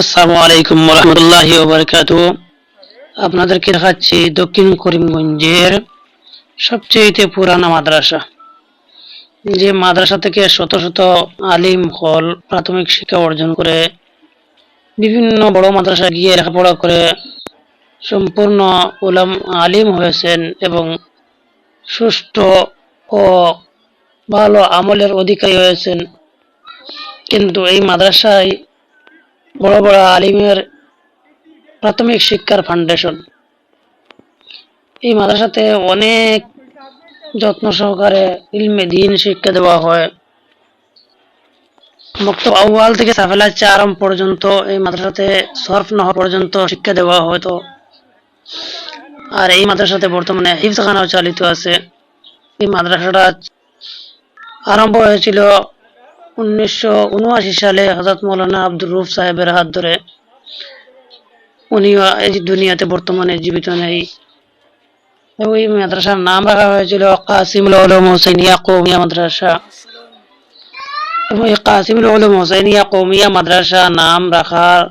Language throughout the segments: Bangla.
আসসালামু আলাইকুম রহমতুল্লাহি ওবরকাত আপনাদেরকে দেখাচ্ছি দক্ষিণ করিমগঞ্জের সবচেয়ে পুরানা মাদ্রাসা। যে মাদ্রাসা থেকে শত শত আলিম হল, প্রাথমিক শিক্ষা অর্জন করে বিভিন্ন বড় মাদ্রাসা গিয়ে লেখাপড়া করে সম্পূর্ণ উলাম আলিম হয়েছেন এবং সুষ্ঠু ও ভালো আমলের অধিকারী হয়েছেন। কিন্তু এই মাদ্রাসায় বড় বড় আলিমের প্রাথমিক শিক্ষার ফাউন্ডেশন এই মাদ্রাসাতে অনেক যত্ন সহকারে ইলমে দিন শিক্ষা দেওয়া হয়। মক্তব আউয়াল থেকে সাফেলা চারম পর্যন্ত এই মাদ্রাসাতে সরফ নহর পর্যন্ত শিক্ষা দেওয়া হতো আর এই মাদ্রাসাতে বর্তমানে হিফজখানাও চালিত আছে। এই মাদ্রাসাটা আরম্ভ হয়েছিল উনিশশো উনআশি সালে হজরত মৌলানা আব্দুর রুফ সাহেবের হাত ধরে উনি এই দুনিয়াতে বর্তমানে জীবিত নেই। এই মাদ্রাসার নাম রাখা হয়েছিল কাসিমুল উলুম হোসেনিয়া কৌমিয়া মাদ্রাসা। এই কাসিমুল মাদ্রাসা নাম রাখার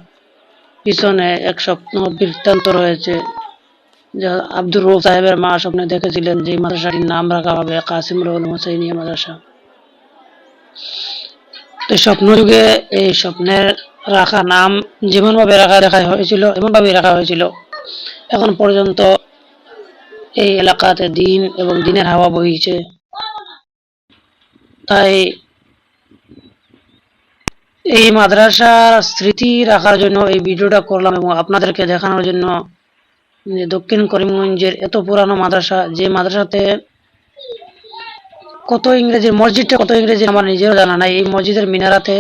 পিছনে এক স্বপ্ন বৃত্তান্ত রয়েছে। যা আব্দুর রুফ সাহেবের মা স্বপ্নে দেখেছিলেন যে মাদ্রাসাটির নাম রাখা হবে কাসিমুল উলুম হোসেনিয়া মাদ্রাসা। তো স্বপ্ন যুগে এই স্বপ্নের রাখা নাম যেমনভাবে রাখা রাখা হয়েছিল এমনভাবে রাখা হয়েছিল। এখন পর্যন্ত এই এলাকাতে দিন এবং দিনের হাওয়া বইছে। তাই এই মাদ্রাসার স্মৃতি রাখার জন্য এই ভিডিওটা করলাম এবং আপনাদেরকে দেখানোর জন্য দক্ষিণ করিমগঞ্জের এত পুরানো মাদ্রাসা, যে মাদ্রাসাতে কত ইংরেজি মসজিদটা কত ইংরেজি আমার নিজেরও জানা নাই। এই মসজিদের মিনারাতে